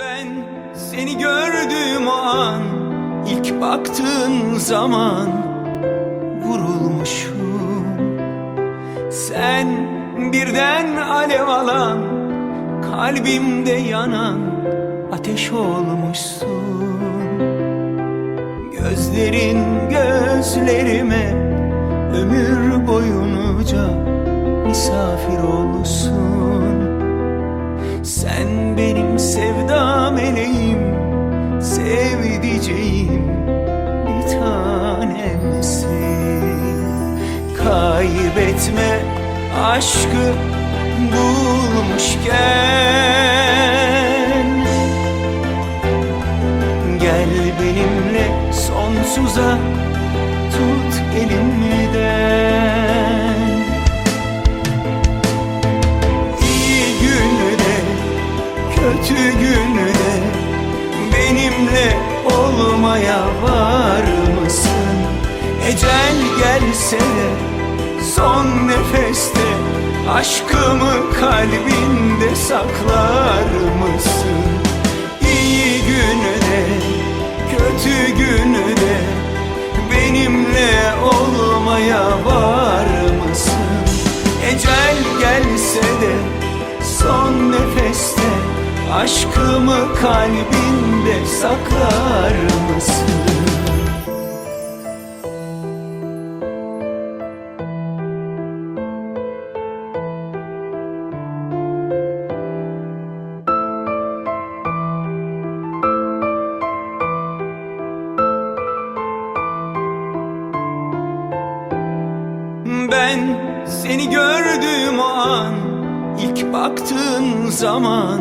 Ben seni gördüğüm an ilk baktığın zaman vurulmuşum. Sen birden alev alan kalbimde yanan ateş olmuşsun. Gözlerin gözlerime ömür boyunca misafir olsun Kaybetme aşkı bulmuşken. Gel benimle sonsuza tut elimden İyi günde, kötü günde benimle olmaya var mısın? Ecel gelse de son nefeste aşkımı kalbinde saklar mısın? İyi günde, kötü günde benimle olmaya var mısın? Ecel gelse de son nefeste Aşkımı kalbinde saklar mısın? Ben seni gördüğüm an ilk baktığın zaman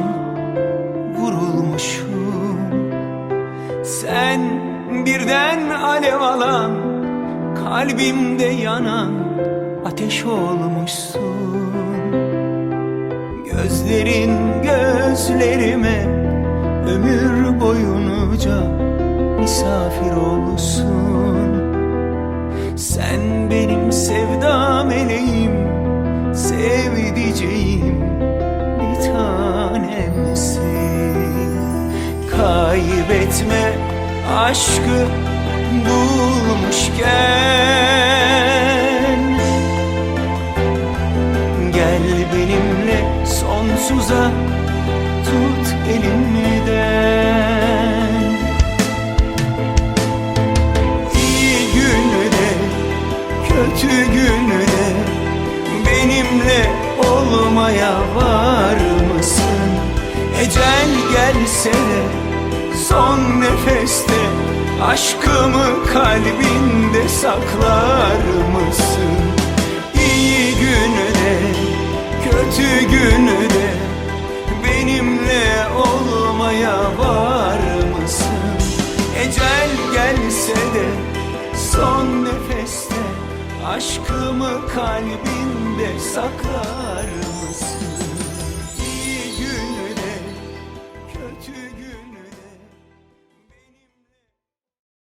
vurulmuşum. Sen birden alev alan kalbimde yanan ateş olmuşsun. Gözlerin gözlerime ömür boyunca misafir olsun Kaybetme aşkı bulmuşken. Gel benimle sonsuza tut elimden İyi günde, kötü günde benimle olmaya var mısın? Ecel gelse de son nefeste aşkımı kalbinde saklar mısın? İyi günde, kötü günde benimle olmaya var mısın? Ecel gelse de son nefeste Aşkımı kalbinde saklar mısın?